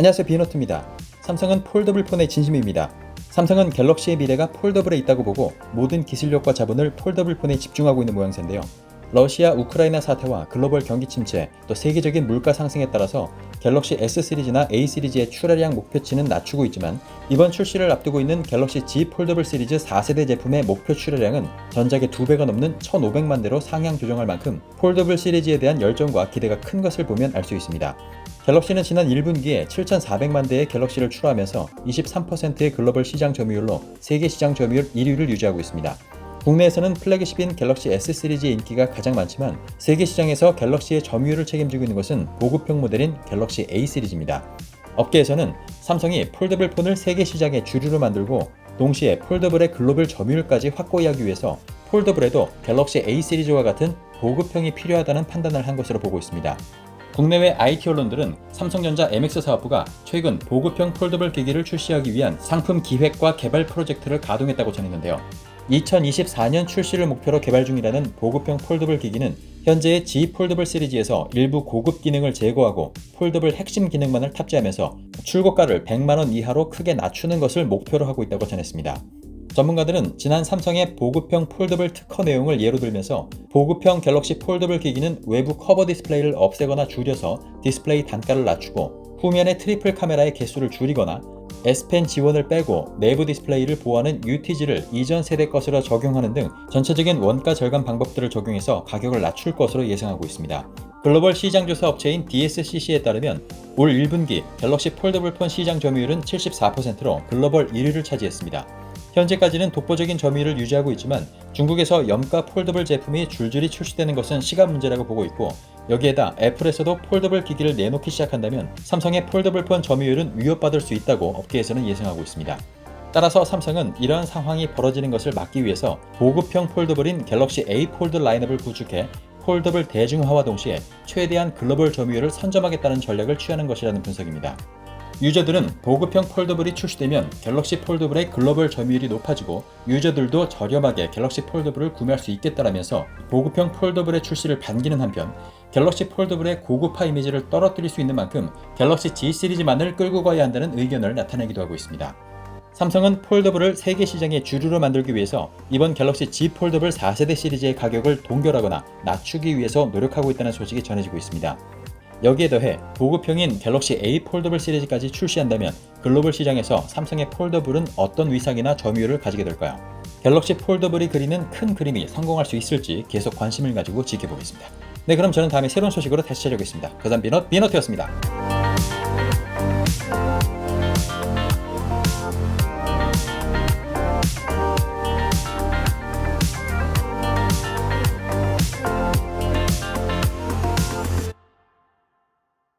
안녕하세요 비노트입니다. 삼성은 폴더블 폰의 진심입니다. 삼성은 갤럭시의 미래가 폴더블에 있다고 보고 모든 기술력과 자본을 폴더블 폰에 집중하고 있는 모양새인데요. 러시아 우크라이나 사태와 글로벌 경기 침체, 또 세계적인 물가 상승에 따라서 갤럭시 S 시리즈나 A 시리즈의 출하량 목표치는 낮추고 있지만 이번 출시를 앞두고 있는 갤럭시 G 폴더블 시리즈 4세대 제품의 목표 출하량은 전작의 2배가 넘는 1,500만 대로 상향 조정할 만큼 폴더블 시리즈에 대한 열정과 기대가 큰 것을 보면 알 수 있습니다. 갤럭시는 지난 1분기에 7,400만 대의 갤럭시를 출하하면서 23%의 글로벌 시장 점유율로 세계 시장 점유율 1위를 유지하고 있습니다. 국내에서는 플래그십인 갤럭시 S 시리즈의 인기가 가장 많지만 세계 시장에서 갤럭시의 점유율을 책임지고 있는 것은 보급형 모델인 갤럭시 A 시리즈입니다. 업계에서는 삼성이 폴더블 폰을 세계 시장의 주류로 만들고 동시에 폴더블의 글로벌 점유율까지 확고히 하기 위해서 폴더블에도 갤럭시 A 시리즈와 같은 보급형이 필요하다는 판단을 한 것으로 보고 있습니다. 국내외 IT 언론들은 삼성전자 MX 사업부가 최근 보급형 폴더블 기기를 출시하기 위한 상품 기획과 개발 프로젝트를 가동했다고 전했는데요. 2024년 출시를 목표로 개발 중이라는 보급형 폴더블 기기는 현재의 G 폴더블 시리즈에서 일부 고급 기능을 제거하고 폴더블 핵심 기능만을 탑재하면서 출고가를 100만원 이하로 크게 낮추는 것을 목표로 하고 있다고 전했습니다. 전문가들은 지난 삼성의 보급형 폴더블 특허 내용을 예로 들면서 보급형 갤럭시 폴더블 기기는 외부 커버 디스플레이를 없애거나 줄여서 디스플레이 단가를 낮추고 후면의 트리플 카메라의 개수를 줄이거나 S펜 지원을 빼고 내부 디스플레이를 보호하는 UTG를 이전 세대 것으로 적용하는 등 전체적인 원가 절감 방법들을 적용해서 가격을 낮출 것으로 예상하고 있습니다. 글로벌 시장 조사 업체인 DSCC에 따르면 올 1분기 갤럭시 폴더블 폰 시장 점유율은 74%로 글로벌 1위를 차지했습니다. 현재까지는 독보적인 점유율을 유지하고 있지만 중국에서 염가 폴더블 제품이 줄줄이 출시되는 것은 시간 문제라고 보고 있고 여기에다 애플에서도 폴더블 기기를 내놓기 시작한다면 삼성의 폴더블 폰 점유율은 위협받을 수 있다고 업계에서는 예상하고 있습니다. 따라서 삼성은 이러한 상황이 벌어지는 것을 막기 위해서 보급형 폴더블인 갤럭시 A 폴드 라인업을 구축해 폴더블 대중화와 동시에 최대한 글로벌 점유율을 선점하겠다는 전략을 취하는 것이라는 분석입니다. 유저들은 보급형 폴더블이 출시되면 갤럭시 폴더블의 글로벌 점유율이 높아지고 유저들도 저렴하게 갤럭시 폴더블을 구매할 수 있겠다라면서 보급형 폴더블의 출시를 반기는 한편 갤럭시 폴더블의 고급화 이미지를 떨어뜨릴 수 있는 만큼 갤럭시 G 시리즈만을 끌고 가야 한다는 의견을 나타내기도 하고 있습니다. 삼성은 폴더블을 세계 시장의 주류로 만들기 위해서 이번 갤럭시 G 폴더블 4세대 시리즈의 가격을 동결하거나 낮추기 위해서 노력하고 있다는 소식이 전해지고 있습니다. 여기에 더해 보급형인 갤럭시 A 폴더블 시리즈까지 출시한다면 글로벌 시장에서 삼성의 폴더블은 어떤 위상이나 점유율을 가지게 될까요? 갤럭시 폴더블이 그리는 큰 그림이 성공할 수 있을지 계속 관심을 가지고 지켜보겠습니다. 네 그럼 저는 다음에 새로운 소식으로 다시 찾아오겠습니다. 그다음 비넛 비너트였습니다.